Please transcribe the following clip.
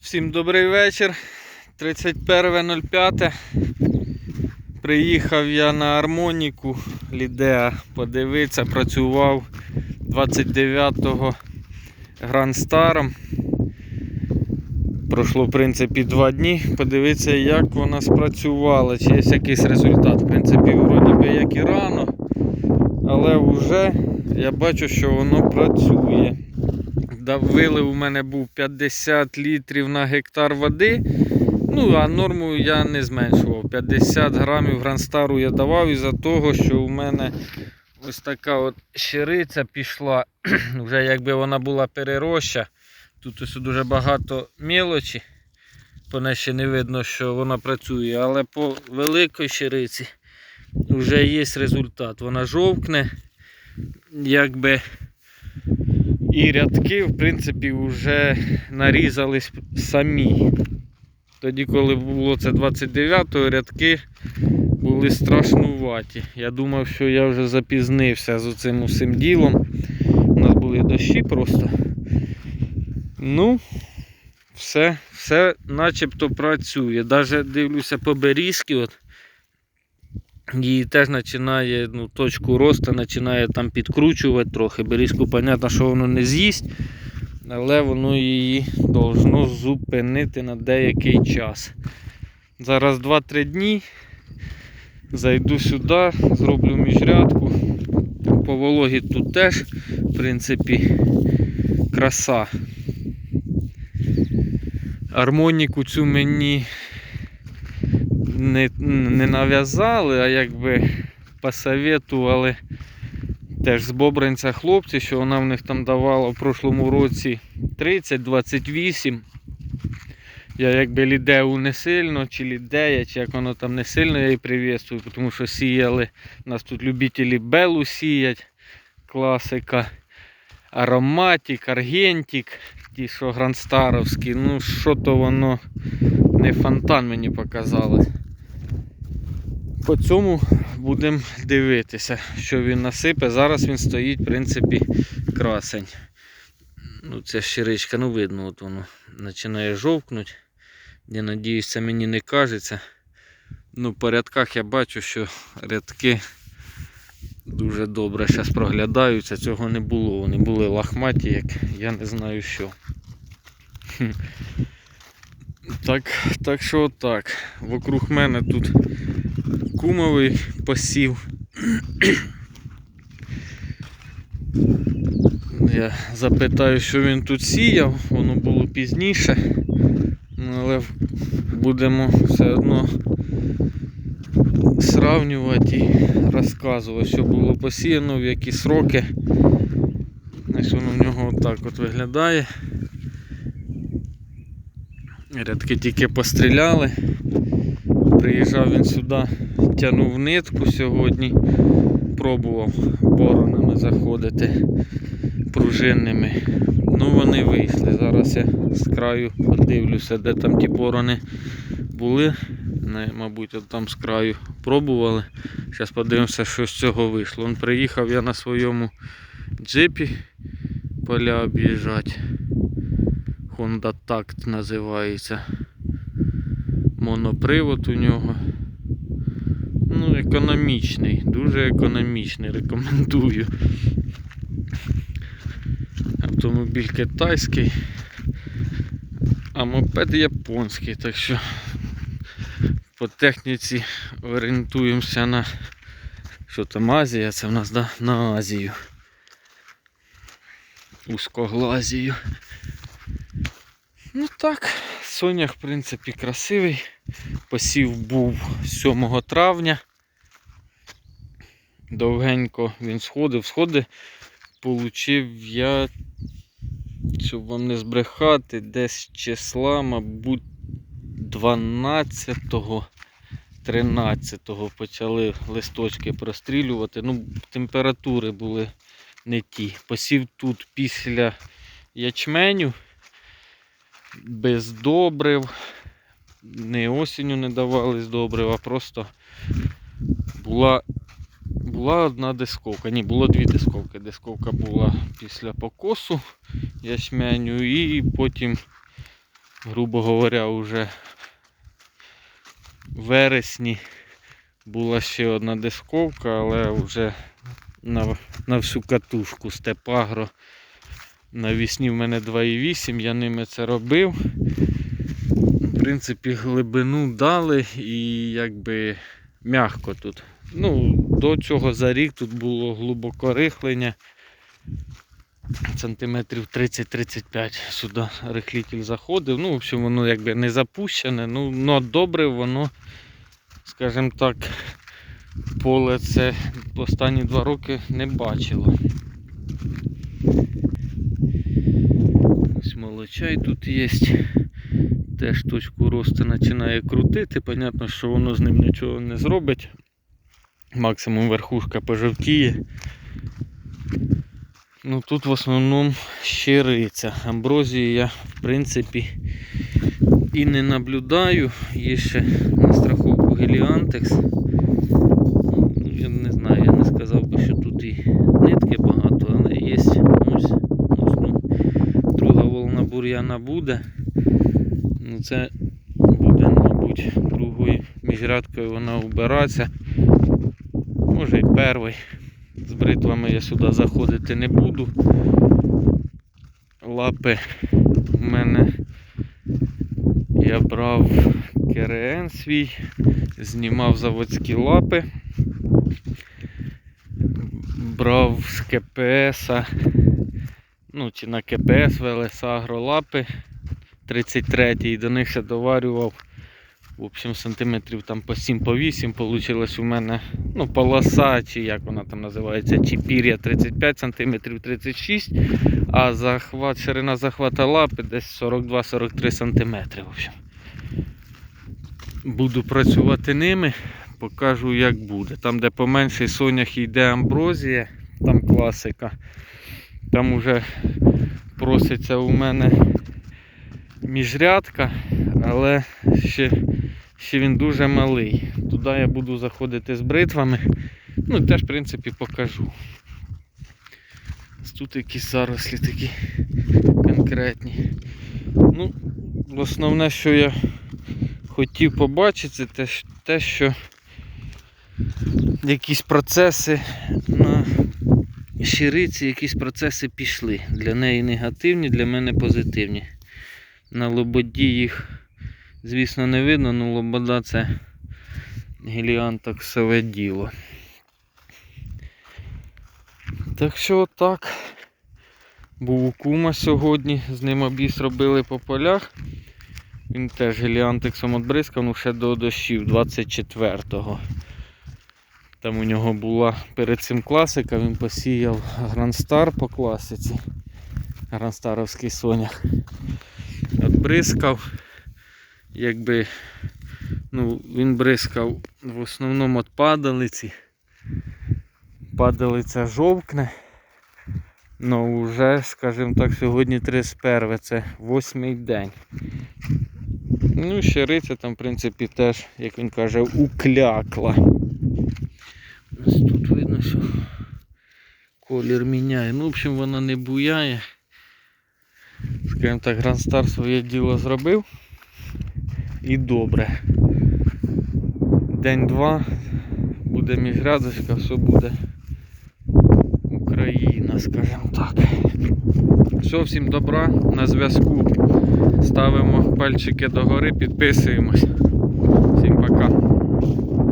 Всім добрий вечір. 31.05. Приїхав я на Армоніку Лідеа подивитися, працював 29-го Грандстаром. Пройшло в принципі два дні. Подивитися, як вона спрацювала, чи є якийсь результат. В принципі, вроді би як і рано, але вже я бачу, що воно працює. Вилив у мене був 50 літрів на гектар води. Ну, а норму я не зменшував. 50 грамів гранстару я давав із-за того, що у мене ось така от щириця пішла. Вже якби вона була перероща. Тут ось дуже багато мілочі. По неї ще не видно, що вона працює, але по великій щириці вже є результат. Вона жовкне, якби і рядки, в принципі, вже нарізались самі. Тоді, коли було це 29-го, рядки були страшнуваті. Я думав, що я вже запізнився з цим усім ділом. У нас були дощі просто. Ну, все, все начебто працює. Даже дивлюся по берізки, от, її теж починає, ну, точку росту починає там підкручувати трохи. Берізку, понятно, що воно не з'їсть, але воно її должно зупинити на деякий час. Зараз 2-3 дні. Зайду сюди, зроблю міжрядку. По вологі тут теж, в принципі, краса. Армоніку цю мені не, не нав'язали, а якби посоветували теж з Бобринця хлопці, що вона в них там давала в прошлому році 30-28. Я якби лідею не сильно, чи лідея, чи як воно там не сильно я її привітствую, тому що сіяли. У нас тут любителі белу сіять, класика. Ароматик, Аргентик, ті, що грандстаровські. Ну, що то воно не фонтан мені показали. По цьому будемо дивитися, що він насипе. Зараз він стоїть, в принципі, красень. Ну, це щиричка, ну видно, от воно починає жовкнути. Я надіюсь, це мені не кажеться. Ну, по рядках я бачу, що рядки дуже добре зараз проглядаються. Цього не було. Вони були лахматі, як я не знаю що. Так, так що отак. Вокруг мене тут кумовий посів. Я запитаю, що він тут сіяв, воно було пізніше, Ну, але будемо все одно сравнювати і розказувати, що було посіяно, в які сроки. Ось воно в нього отак от виглядає. Рядки тільки постріляли. Приїжджав він сюди, тягнув нитку сьогодні, пробував боронами заходити пружинними. Ну вони вийшли. Зараз я з краю подивлюся, де там ті борони були. Не, мабуть, от там з краю пробували. Зараз подивимося, що з цього вийшло. Он приїхав я на своєму джипі поля об'їжджати. Honda Tact називається. Монопривод у нього. Ну, економічний, дуже економічний, рекомендую. Автомобіль китайський, а мопед японський, так що по техніці орієнтуємося на що там Азія, це в нас да, на Азію. Узкоглазію. Ну так, Сонях, в принципі, красивий. Посів був 7 травня. Довгенько він сходив. Сходи получив я, щоб вам не збрехати, десь числа, мабуть, 12-го. 13-го почали листочки прострілювати. Ну, температури були не ті. Посів тут після ячменю без добрив. Не осінню не давались добрив, а просто була була одна дисковка. Ні, було дві дисковки. Дисковка була після покосу ячменю і потім грубо говоря, уже в вересні була ще одна дисковка, але вже на, на всю катушку степагро. Навісні в мене 2,8, я ними це робив. В принципі, глибину дали і якби м'ягко тут. Ну, до цього за рік тут було глибоко рихлення. Сантиметрів 30-35 сюди рихлитель заходив. Ну, в общем, воно якби не запущене, ну, но добре воно, скажімо так, поле це останні два роки не бачило. Ось молочай тут є. Теж точку росту починає крутити. Понятно, що воно з ним нічого не зробить. Максимум верхушка пожовтіє. Ну тут в основному щириця. Амброзії я в принципі і не наблюдаю. Є ще на страховку геліантекс. Ну, Я не знаю, я не сказав би, що тут і нитки багато, але є ось, ось ну, друга бур'яна буде. Ну це буде, мабуть, другою міжрядкою вона убирається. Може й перший. З бритвами я сюди заходити не буду. Лапи в мене я брав КРН свій, знімав заводські лапи. Брав з КПС, ну чи на КПС ВЛС агролапи 33 і до них ще доварював. В общем, сантиметрів там по 7 по 8 получилось у мене ну, полоса, чи як вона там називається, чи пір'я 35 сантиметрів 36, а захват, ширина захвата лапи десь 42-43 сантиметри. В общем. Буду працювати ними, покажу як буде. Там, де поменший сонях йде амброзія, там класика. Там уже проситься у мене міжрядка, але ще, ще він дуже малий. Туди я буду заходити з бритвами. Ну теж в принципі покажу. Тут якісь зарослі такі конкретні. Ну, основне, що я хотів побачити, це те, що якісь процеси на щириці, якісь процеси пішли. Для неї негативні, для мене позитивні. На лободі їх, звісно, не видно, але лобода це геліантоксове діло. Так що отак. Був у кума сьогодні, з ним обіс робили по полях. Він теж геліантексом отбризкав, ну ще до дощів 24-го. Там у нього була перед цим класика, він посіяв Грандстар по класиці. Грандстаровський сонях. Отбризкав, якби ну, він бризкав в основному від падалиці. Падалиця жовкне. Ну вже, скажімо так, сьогодні 31, це восьмий день. Ну, щириця там, в принципі, теж, як він каже, уклякла. Ось тут видно, що колір міняє. Ну, в общем, вона не буяє. Скажімо так, Грандстар своє діло зробив. І добре. День-два буде міжрядочка, все буде Україна, скажімо так. Все, всім добра, на зв'язку. Ставимо пальчики догори, підписуємось.